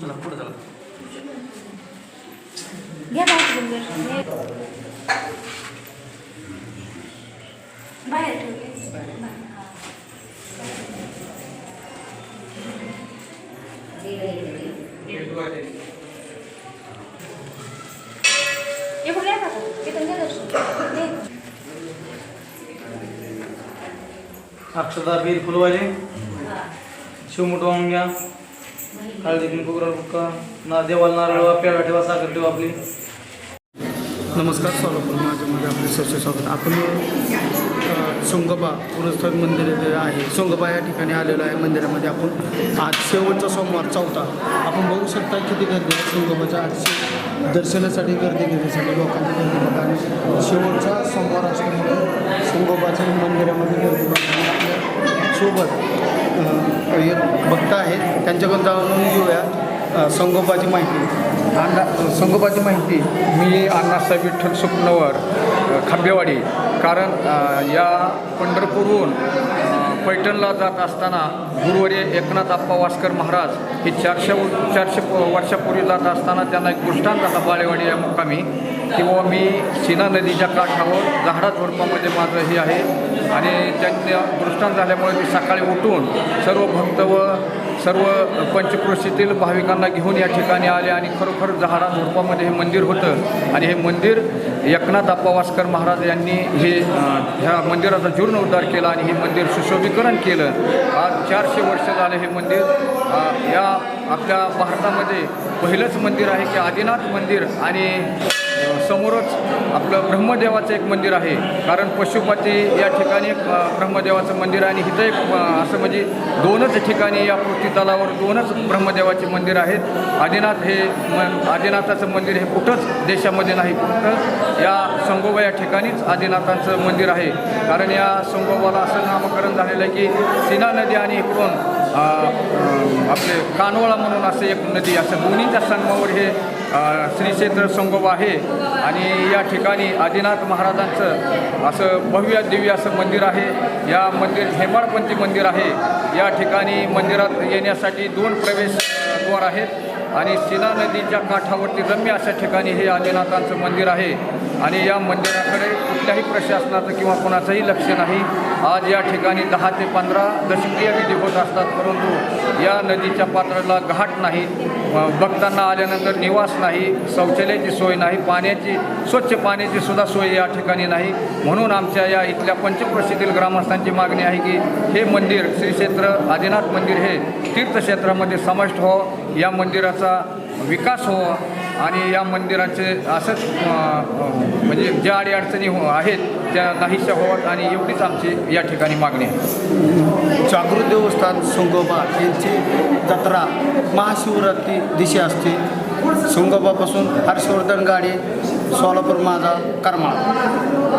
चला पुढे चला नाही अक्षता बीर फुलवाले. शिवमुठ वाहून घ्या. काळजी कुंकू गुलाल बुक्का ना देवाला नारळ पेढा ठेवा साखर ठेवा आपली. नमस्कार सोलापूर माझ्यामध्ये आपले सरसे स्वागत. आपण सोंगबा सोंगोबा पुरस्थळ मंदिर जे आहे सोंगबा या ठिकाणी आलेलो आहे. मंदिरामध्ये आपण आज शेवटचा सोमवार चौथा. आपण बघू शकता किती गर्दी आहे सोंगोबाच्या आज दर्शनासाठी गर्दी घेण्यासाठी लोकांची गर्दी बघा आणि शेवटचा सोमवार असल्यामुळे सोंगोबाच्या मंदिरामध्ये गर्दी बघा आपल्यासोबत एक भक्त आहेत. त्यांच्याकडून जाऊन घेऊया अ, संगोबाची माहिती. अंदा संगोपाची माहिती मी अण्णासाहेब विठ्ठल सुपनवर खांबेवाडी. कारण या पंढरपूरहून पैठणला जात असताना गुरुवर्य एकनाथ आप्पा वासकर महाराज हे चारशे चारशे वर्षापूर्वी जात असताना त्यांना एक दृष्टांत आता बाळेवाडी या मुक्कामी. किंवा मी सीना नदीच्या काठावर झाडा झोडपामध्ये माझं हे आहे. आणि त्यांनी दृष्टांत झाल्यामुळे मी सकाळी उठून सर्व भक्त व सर्व पंचक्रोशीतील भाविकांना घेऊन या ठिकाणी आले आणि खरोखर झाडा झुडपामध्ये हे मंदिर होतं. आणि हे मंदिर एकनाथ आप्पावासकर महाराज यांनी हे ह्या मंदिराचा जीर्णोद्धार केला आणि हे मंदिर सुशोभीकरण केलं. आज चारशे वर्ष झालं हे मंदिर या आपल्या भारतामध्ये पहिलंच मंदिर आहे की आदिनाथ मंदिर आणि समोरच आपलं ब्रह्मदेवाचं एक मंदिर आहे. कारण पशुपती या ठिकाणी एक ब्रह्मदेवाचं मंदिर आहे आणि इथं एक असं म्हणजे दोनच ठिकाणी या पृथ्वी तलावर दोनच ब्रह्मदेवाचे मंदिर आहेत. आदिनाथ हे म आदिनाथाचं मंदिर हे कुठंच देशामध्ये नाही. कुठं या संगोबा या ठिकाणीच आदिनाथांचं मंदिर आहे. कारण या संगोबाला असं नामकरण झालेलं आहे की सीना नदी आणि इकडून आपले कानोळा म्हणून असं एक नदी असं दोन्हीच्या संगमावर हे श्री क्षेत्र संगोबा आहे. आणि या ठिकाणी आदिनाथ महाराजांचं असं भव्य दिव्य असं मंदिर आहे. या मंदिर हेमाडपंथी मंदिर आहे. या ठिकाणी मंदिरात येण्यासाठी दोन प्रवेशद्वार आहेत. आणि सीना नदीच्या काठावरती रम्य अशा ठिकाणी हे आदिनाथांचं मंदिर आहे. आणि या मंदिराकडे कुठल्याही प्रशासनाचं किंवा कोणाचंही लक्ष नाही. आज या ठिकाणी दहा ते पंधरा दशक्रिया विधी होत असतात परंतु या नदीच्या पात्राला घाट नाही. बघताना भक्तांना आल्यानंतर निवास नाही शौचालयाची सोय नाही पाण्याची स्वच्छ पाण्याची सुद्धा सोय या ठिकाणी नाही. म्हणून आमच्या या इथल्या पंचक्रोशीतील ग्रामस्थांची मागणी आहे की हे मंदिर श्री क्षेत्र आदिनाथ मंदिर हे तीर्थक्षेत्रामध्ये समाविष्ट व्हावं. या मंदिराचा विकास व्हावा आणि या मंदिराचे असंच म्हणजे ज्या अडीअडचणी हो आहेत त्या नाहीशा व्हाव्यात आणि एवढीच आमची या ठिकाणी मागणी आहे. जागृत देवस्थान सोंगोबा यांची जत्रा महाशिवरात्री दिशी असते. सोंगोबापासून हर्षवर्धन गाडी सोलापूर माझा करमाळा.